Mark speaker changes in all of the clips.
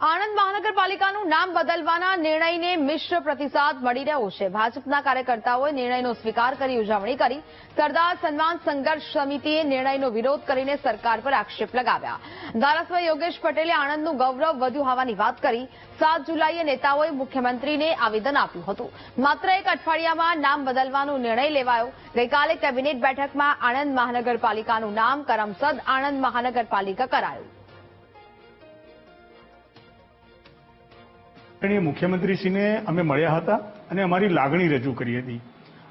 Speaker 1: આણંદ મહાનગરપાલિકાનું નામ બદલવાના નિર્ણયને મિશ્ર પ્રતિસાદ મળી રહ્યો છે. ભાજપના કાર્યકર્તાઓએ નિર્ણયનો સ્વીકાર કરી, ઉજવણી કરી. સરદાર સન્માન સંઘર્ષ સમિતિએ નિર્ણયનો વિરોધ કરીને સરકાર પર આક્ષેપ લગાવ્યા. ધારાસભ્ય યોગેશ પટેલે આણંદનું ગૌરવ વધ્યું હોવાની વાત કરી. સાત જુલાઈએ નેતાઓએ મુખ્યમંત્રીને આવેદન આપ્યું હતું. માત્ર એક અઠવાડિયામાં નામ બદલવાનો નિર્ણય લેવાયો. ગઈકાલે કેબિનેટ બેઠકમાં આણંદ મહાનગરપાલિકાનું નામ કરમસદ આણંદ મહાનગરપાલિકા કરાયું.
Speaker 2: આદરણીય મુખ્યમંત્રીશ્રીને અમે મળ્યા હતા અને અમારી લાગણી રજૂ કરી હતી.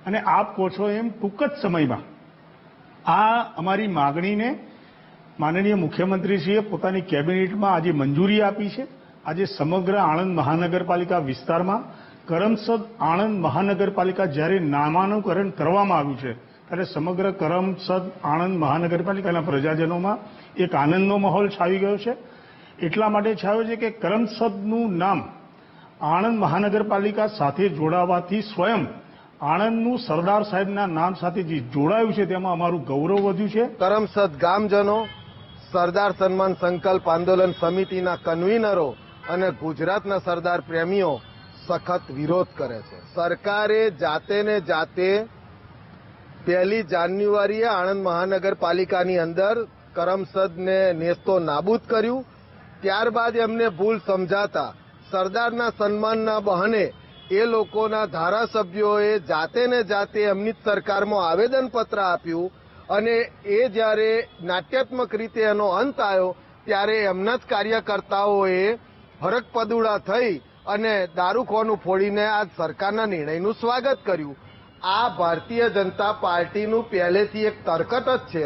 Speaker 2: અને આપ કહો છો એમ ટૂંક જ સમયમાં આ અમારી માગણીને માનનીય મુખ્યમંત્રીશ્રીએ પોતાની કેબિનેટમાં આજે મંજૂરી આપી છે. આજે સમગ્ર આણંદ મહાનગરપાલિકા વિસ્તારમાં કરમસદ આણંદ મહાનગરપાલિકા જ્યારે નામાનુકરણ કરવામાં આવ્યું છે, ત્યારે સમગ્ર કરમસદ આણંદ મહાનગરપાલિકાના પ્રજાજનોમાં એક આનંદનો માહોલ છાવી ગયો છે. એટલા માટે છાવ્યો છે કે કરમસદનું નામ આણંદ મહાનગરપાલિકા સાથે જોડાવાથી સ્વયં આણંદનું સરદાર સાહેબના નામ સાથે જે જોડાયું છે, તેમાં અમારું ગૌરવ વધ્યું છે.
Speaker 3: કરમસદ ગામજનો, સરદાર સન્માન સંકલ્પ આંદોલન સમિતિના કન્વીનરો અને ગુજરાતના સરદાર પ્રેમીઓ સખત વિરોધ કરે છે. સરકારે જાતે ને જાતે પહેલી જાન્યુઆરીએ આણંદ મહાનગરપાલિકાની અંદર કરમસદને નેસ્તો નાબૂદ કર્યું. ત્યારબાદ એમને ભૂલ સમજાતા સરદારના સન્માનના બહાને એ લોકોના ધારાસભ્યોએ જાતે ને જાતે એમની સરકારમાં આવેદનપત્ર આપ્યું અને એ જ્યારે નાટ્યાત્મક રીતે એનો અંત આવ્યો, ત્યારે એમના જ કાર્યકર્તાઓએ હરકપદુડા થઈ અને દારૂખોનું ફોડીને આ સરકારના નિર્ણયનું સ્વાગત કર્યું. આ ભારતીય જનતા પાર્ટીનું પહેલેથી એક તરકટ જ છે.